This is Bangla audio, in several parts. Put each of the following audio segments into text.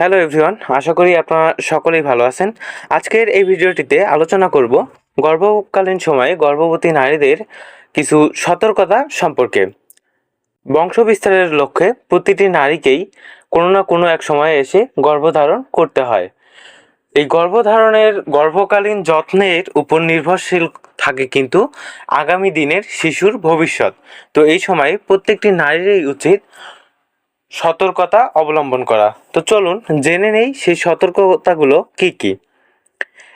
হ্যালো এভরিওয়ান, আশা করি আপনারা সকলেই ভালো আছেন। আজকের এই ভিডিওটিতে আলোচনা করব গর্ভকালীন সময়ে গর্ভবতী নারীদের কিছু সতর্কতা সম্পর্কে। বংশ বিস্তারের লক্ষ্যে প্রতিটি নারীকেই কোনো না কোনো এক সময়ে এসে গর্ভধারণ করতে হয়। এই গর্ভধারণের গর্ভকালীন যত্নের উপর নির্ভরশীল থাকে কিন্তু আগামী দিনের শিশুর ভবিষ্যৎ। তো এই সময় প্রত্যেকটি নারীরই উচিত সতর্কতা অবলম্বন করা। তো চলুন জেনে নেই সেই সতর্কতাগুলো কি কি।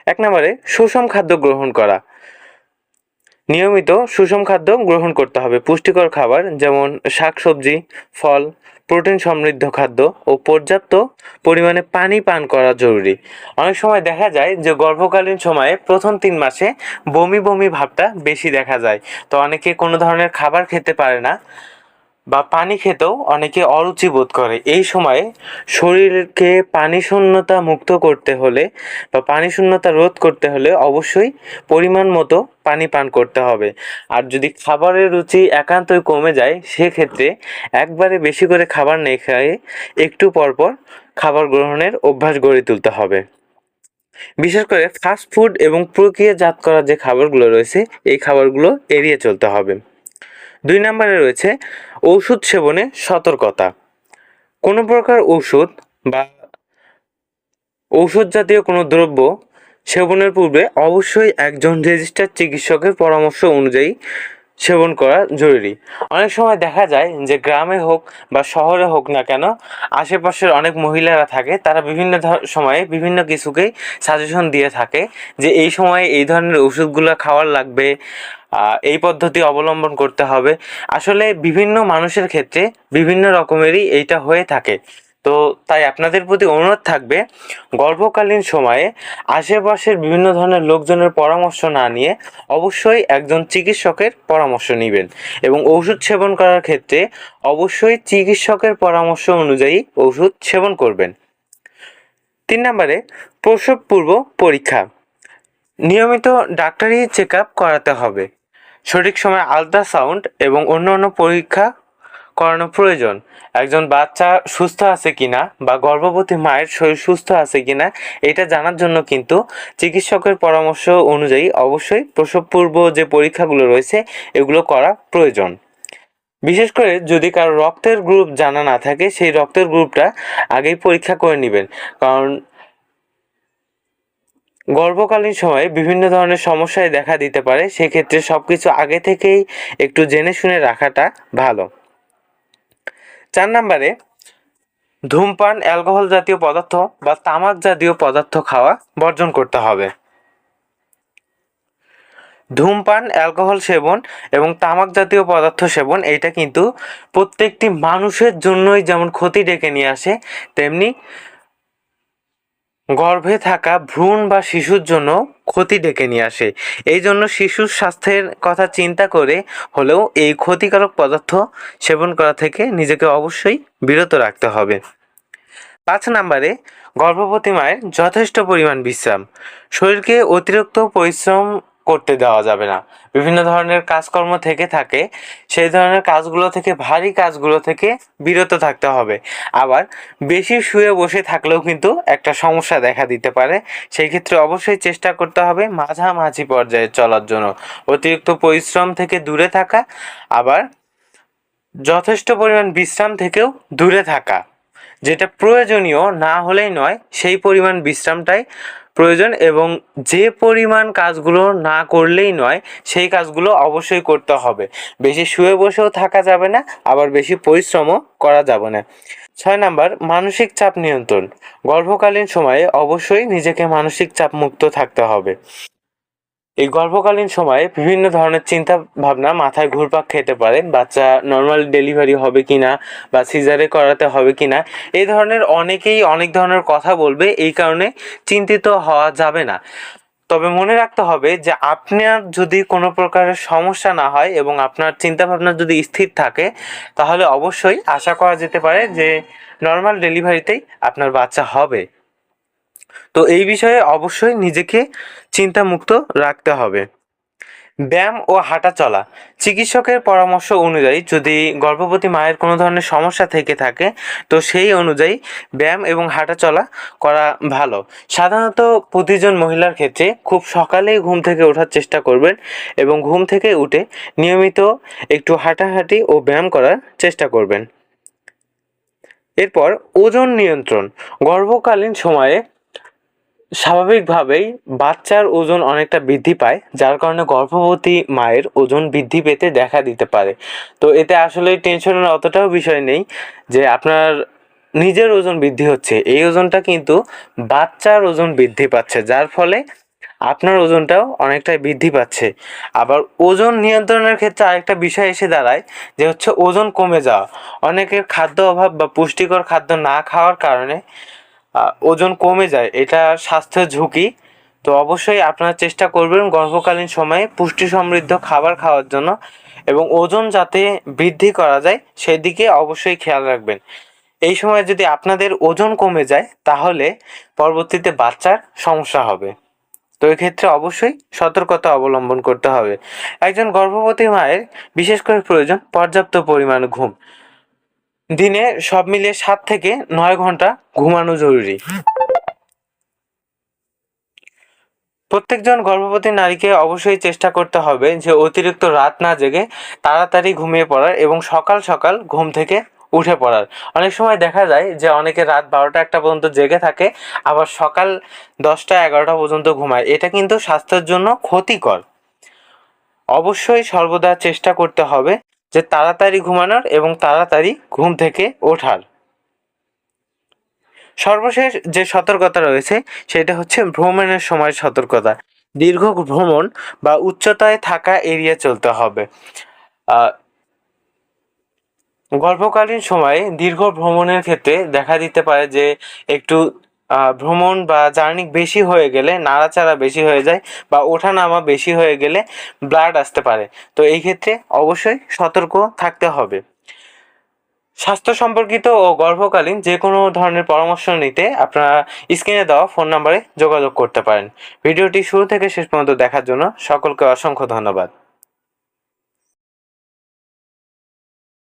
এক নম্বরে, সুষম খাদ্য গ্রহণ করা। নিয়মিত সুষম খাদ্য গ্রহণ করতে হবে। পুষ্টিকর খাবার যেমন শাকসবজি, ফল, প্রোটিন সমৃদ্ধ খাদ্য ও পর্যাপ্ত পরিমাণে পানি পান করা জরুরি। অনেক সময় দেখা যায় যে গর্ভকালীন সময়ে প্রথম তিন মাসে বমি বমি ভাবটা বেশি দেখা যায়। তো অনেকে কোনো ধরনের খাবার খেতে পারে না। বা পানি খেতেও অনেকে অরুচি বোধ করে। এই সময়ে শরীরকে পানি শূন্যতা মুক্ত করতে হলে বা পানি শূন্যতা রোধ করতে হলে অবশ্যই পরিমাণ মতো পানি পান করতে হবে। আর যদি খাবারের রুচি একান্তই কমে যায়, সেক্ষেত্রে একবারে বেশি করে খাবার নেই খেয়ে একটু পরপর খাবার গ্রহণের অভ্যাস গড়ে তুলতে হবে। বিশেষ করে ফাস্ট ফুড এবং প্রক্রিয়াজাত করা যে খাবারগুলো রয়েছে, এই খাবারগুলো এড়িয়ে চলতে হবে। দুই নম্বরে রয়েছে ঔষধ সেবনে সতর্কতা। কোনো প্রকার ওষুধ বা ঔষধ জাতীয় কোনো দ্রব্য সেবনের পূর্বে অবশ্যই একজন রেজিস্টার চিকিৎসকের পরামর্শ অনুযায়ী সেবন করা জরুরি। অনেক সময় দেখা যায় যে গ্রামে হোক বা শহরে হোক না কেন, আশেপাশের অনেক মহিলারা থাকে, তারা বিভিন্ন সময়ে বিভিন্ন কিছুকেই সাজেশন দিয়ে থাকে যে এই সময়ে এই ধরনের ওষুধগুলো খাওয়ার লাগবে এই পদ্ধতি অবলম্বন করতে হবে। আসলে বিভিন্ন মানুষের ক্ষেত্রে বিভিন্ন রকমেরই এইটা হয়ে থাকে। তো তাই আপনাদের প্রতি অনুরোধ থাকবে, গর্ভকালীন সময়ে আশেপাশের বিভিন্ন ধরনের লোকজনের পরামর্শ না নিয়ে অবশ্যই একজন চিকিৎসকের পরামর্শ নেবেন এবং ওষুধ সেবন করার ক্ষেত্রে অবশ্যই চিকিৎসকের পরামর্শ অনুযায়ী ওষুধ সেবন করবেন। তিন নম্বরে প্রসব পূর্ব পরীক্ষা। নিয়মিত ডাক্তারি চেক আপ করাতে হবে। সঠিক সময় আলট্রাসাউন্ড এবং অন্য অন্য পরীক্ষা করানো প্রয়োজন। একজন বাচ্চা সুস্থ আছে কিনা বা গর্ভবতী মায়ের শরীর সুস্থ আছে কিনা, এটা জানার জন্য কিন্তু চিকিৎসকের পরামর্শ অনুযায়ী অবশ্যই প্রসব পূর্ব যে পরীক্ষাগুলো রয়েছে, এগুলো করা প্রয়োজন। বিশেষ করে যদি কারও রক্তের গ্রুপ জানা না থাকে, সেই রক্তের গ্রুপটা আগেই পরীক্ষা করে নেবেন। কারণ গর্ভকালীন সময়ে বিভিন্ন ধরনের সমস্যায় দেখা দিতে পারে, সেক্ষেত্রে সব কিছু আগে থেকেই একটু জেনে শুনে রাখাটা ভালো। চার নম্বরে, ধূমপান, অ্যালকোহল জাতীয় পদার্থ বা তামাক জাতীয় পদার্থ খাওয়া বর্জন করতে হবে। ধূমপান, অ্যালকোহল সেবন এবং তামাক জাতীয় পদার্থ সেবন এটা কিন্তু প্রত্যেকটি মানুষের জন্যই যেমন ক্ষতি ডেকে নিয়ে আসে, তেমনি গর্ভে থাকা ভ্রূণ বা শিশুর জন্য ক্ষতি ডেকে নিয়ে আসে। এই জন্য শিশুর স্বাস্থ্যের কথা চিন্তা করে হলেও এই ক্ষতিকারক পদার্থ সেবন করা থেকে নিজেকে অবশ্যই বিরত রাখতে হবে। পাঁচ নম্বরে, গর্ভবতী মায়ের যথেষ্ট পরিমাণ বিশ্রাম। শরীরকে অতিরিক্ত পরিশ্রম করতে দেওয়া যাবে না। বিভিন্ন ধরনের কাজকর্ম থেকে থাকে, সেই ধরনের কাজগুলো থেকে, ভারী কাজগুলো থেকে বিরত থাকতে হবে। আবার বেশি শুয়ে বসে থাকলেও কিন্তু একটা সমস্যা দেখা দিতে পারে। সেই ক্ষেত্রে অবশ্যই চেষ্টা করতে হবে মাঝামাঝি পর্যায়ে চলার জন্য। অতিরিক্ত পরিশ্রম থেকে দূরে থাকা, আবার যথেষ্ট পরিমাণ বিশ্রাম থেকেও দূরে থাকা। যেটা প্রয়োজনীয় না হলেই নয়, সেই পরিমাণ বিশ্রামটাই প্রয়োজন এবং যে পরিমাণ কাজগুলো না করলেই নয়, সেই কাজগুলো অবশ্যই করতে হবে। বেশি শুয়ে বসেও থাকা যাবে না, আবার বেশি পরিশ্রমও করা যাবে না। ছয় নাম্বার, মানসিক চাপ নিয়ন্ত্রণ। গর্ভকালীন সময়ে অবশ্যই নিজেকে মানসিক চাপ মুক্ত থাকতে হবে। এই গর্ভকালীন সময়ে বিভিন্ন ধরনের চিন্তা ভাবনা মাথায় ঘুরপাক খেতে পারে। বাচ্চা নর্মাল ডেলিভারি হবে কি না বা সিজারে করাতে হবে কিনা, এই ধরনের অনেকেই অনেক ধরনের কথা বলবে, এই কারণে চিন্তিত হওয়া যাবে না। তবে মনে রাখতে হবে যে আপনার যদি কোনো প্রকারের সমস্যা না হয় এবং আপনার চিন্তা ভাবনা যদি স্থির থাকে, তাহলে অবশ্যই আশা করা যেতে পারে যে নর্মাল ডেলিভারিতেই আপনার বাচ্চা হবে। তো এই বিষয়ে অবশ্যই নিজেকে চিন্তামুক্ত রাখতে হবে। ব্যায়াম ও হাঁটা চলা। চিকিৎসকের পরামর্শ অনুযায়ী যদি গর্ভবতী মায়ের কোনো ধরনের সমস্যা থেকে থাকে, তো সেই অনুযায়ী ব্যায়াম এবং হাঁটা চলা করা ভালো। সাধারণত প্রতিজন মহিলার ক্ষেত্রে খুব সকালেই ঘুম থেকে ওঠার চেষ্টা করবেন এবং ঘুম থেকে উঠে নিয়মিত একটু হাঁটাহাঁটি ও ব্যায়াম করার চেষ্টা করবেন। এরপর ওজন নিয়ন্ত্রণ। গর্ভকালীন সময়ে স্বাভাবিকভাবেই বাচ্চার ওজন অনেকটা বৃদ্ধি পায়, যার কারণে গর্ভবতী মায়ের ওজন বৃদ্ধি পেতে দেখা দিতে পারে। তো এতে আসলে টেনশনের অতটাও বিষয় নেই যে আপনার নিজের ওজন বৃদ্ধি হচ্ছে। এই ওজনটা কিন্তু বাচ্চার ওজন বৃদ্ধি পাচ্ছে, যার ফলে আপনার ওজনটাও অনেকটাই বৃদ্ধি পাচ্ছে। আবার ওজন নিয়ন্ত্রণের ক্ষেত্রে আরেকটা বিষয় এসে দাঁড়ায়, যে হচ্ছে ওজন কমে যাওয়া। অনেকের খাদ্য অভাব বা পুষ্টিকর খাদ্য না খাওয়ার কারণে ওজন কমে যায়, এটা স্বাস্থ্যের ঝুঁকি। তো অবশ্যই আপনারা চেষ্টা করবেন গর্ভকালীন সময়ে পুষ্টি সমৃদ্ধ খাবার খাওয়ার জন্য এবং ওজন যাতে বৃদ্ধি করা যায় সেদিকে অবশ্যই খেয়াল রাখবেন। এই সময় যদি আপনাদের ওজন কমে যায়, তাহলে পরবর্তীতে বাচ্চার সমস্যা হবে। তো এক্ষেত্রে অবশ্যই সতর্কতা অবলম্বন করতে হবে। একজন গর্ভবতী মায়ের বিশেষ করে প্রয়োজন পর্যাপ্ত পরিমাণ ঘুম। দিনে সব মিলিয়ে সাত থেকে নয় ঘণ্টা ঘুমানো জরুরি। প্রত্যেকজন গর্ভবতী নারীকে অবশ্যই চেষ্টা করতে হবে যে অতিরিক্ত রাত না জেগে তাড়াতাড়ি ঘুমিয়ে পড়ার এবং সকাল সকাল ঘুম থেকে উঠে পড়ার। অনেক সময় দেখা যায় যে অনেকে রাত বারোটা একটা পর্যন্ত জেগে থাকে, আবার সকাল দশটা এগারোটা পর্যন্ত ঘুমায়। এটা কিন্তু স্বাস্থ্যের জন্য ক্ষতিকর। অবশ্যই সর্বদা চেষ্টা করতে হবে যে তাড়াতাড়ি ঘুমানোর এবং তাড়াতাড়ি ঘুম থেকে ওঠার। সর্বশেষ যে সতর্কতা রয়েছে, সেটা হচ্ছে ভ্রমণের সময় সতর্কতা। দীর্ঘ ভ্রমণ বা উচ্চতায় থাকা এরিয়া চলতে হবে। গর্ভকালীন সময়ে দীর্ঘ ভ্রমণের ক্ষেত্রে দেখা দিতে পারে যে একটু ভ্রমণ বা জার্নি বেশি হয়ে গেলে, নাড়াচাড়া বেশি হয়ে যায় বা ওঠানামা বেশি হয়ে গেলে ব্লাড আসতে পারে। তো এই ক্ষেত্রে অবশ্যই সতর্ক থাকতে হবে। স্বাস্থ্য সম্পর্কিত ও গর্ভকালীন যে কোনো ধরনের পরামর্শ নিতে আপনারা স্ক্রিনে দেওয়া ফোন নাম্বারে যোগাযোগ করতে পারেন। ভিডিওটি শুরু থেকে শেষ পর্যন্ত দেখার জন্য সকলকে অসংখ্য ধন্যবাদ।